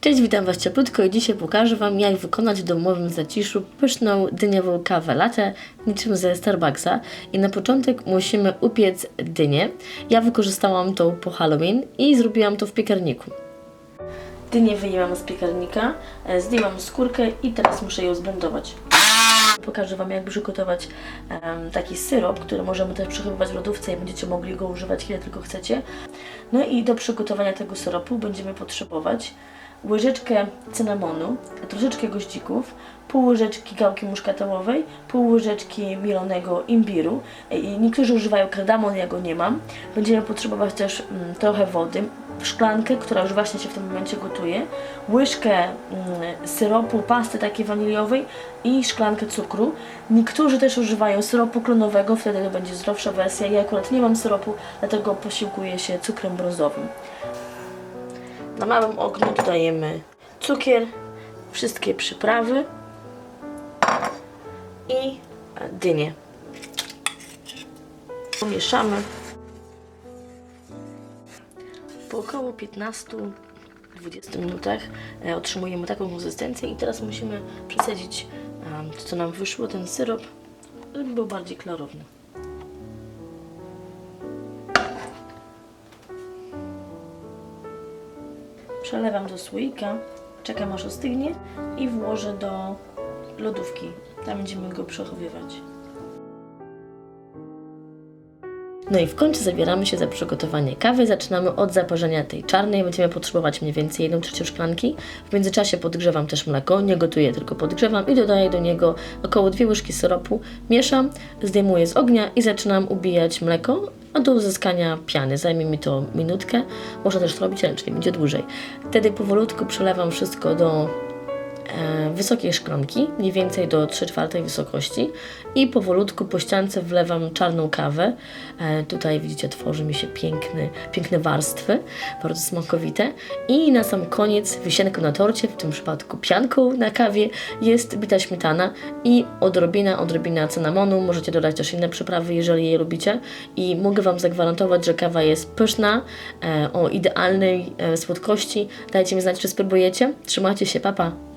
Cześć, witam Was cieplutko i dzisiaj pokażę Wam, jak wykonać w domowym zaciszu pyszną dyniową kawę latte, niczym ze Starbucksa. I na początek musimy upiec dynię. Ja wykorzystałam to po Halloween i zrobiłam to w piekarniku. Dynię wyjęłam z piekarnika, e, zdjęłam skórkę i teraz muszę ją zblendować. Pokażę Wam, jak przygotować em, taki syrop, który możemy też przechowywać w lodówce i będziecie mogli go używać ile tylko chcecie. No i do przygotowania tego syropu będziemy potrzebować łyżeczkę cynamonu, troszeczkę goździków, pół łyżeczki gałki muszkatołowej, pół łyżeczki mielonego imbiru. I niektórzy używają kardamon, ja go nie mam. Będziemy potrzebować też mm, trochę wody, szklankę, która już właśnie się w tym momencie gotuje, łyżkę mm, syropu, pasty takiej waniliowej i szklankę cukru. Niektórzy też używają syropu klonowego, wtedy to będzie zdrowsza wersja. Ja akurat nie mam syropu, dlatego posiłkuję się cukrem brązowym. Na małym ogniu dodajemy cukier, wszystkie przyprawy i dynię. Pomieszamy. Po około 15-20 minutach e, otrzymujemy taką konsystencję i teraz musimy przesadzić to, co nam wyszło, ten syrop, żeby był bardziej klarowny. Przelewam do słoika, czekam aż ostygnie i włożę do lodówki. Tam będziemy go przechowywać. No i w końcu zabieramy się za przygotowanie kawy. Zaczynamy od zaparzenia tej czarnej. Będziemy potrzebować mniej więcej 1 trzecią szklanki. W międzyczasie podgrzewam też mleko. Nie gotuję, tylko podgrzewam i dodaję do niego około 2 łyżki syropu. Mieszam, zdejmuję z ognia i zaczynam ubijać mleko a do uzyskania piany. Zajmie mi to minutkę. Można też robić ręcznie, będzie dłużej. Wtedy powolutku przelewam wszystko do wysokiej szklanki, mniej więcej do 3 czwartej wysokości i powolutku po ściance wlewam czarną kawę. E, tutaj widzicie, tworzy mi się piękny, piękne warstwy, bardzo smakowite. I na sam koniec wisienką na torcie, w tym przypadku pianką na kawie, jest bita śmietana i odrobina, odrobina cynamonu. Możecie dodać też inne przyprawy, jeżeli je lubicie. I mogę Wam zagwarantować, że kawa jest pyszna, e, o idealnej e, słodkości. Dajcie mi znać, czy spróbujecie. Trzymajcie się, papa. Pa.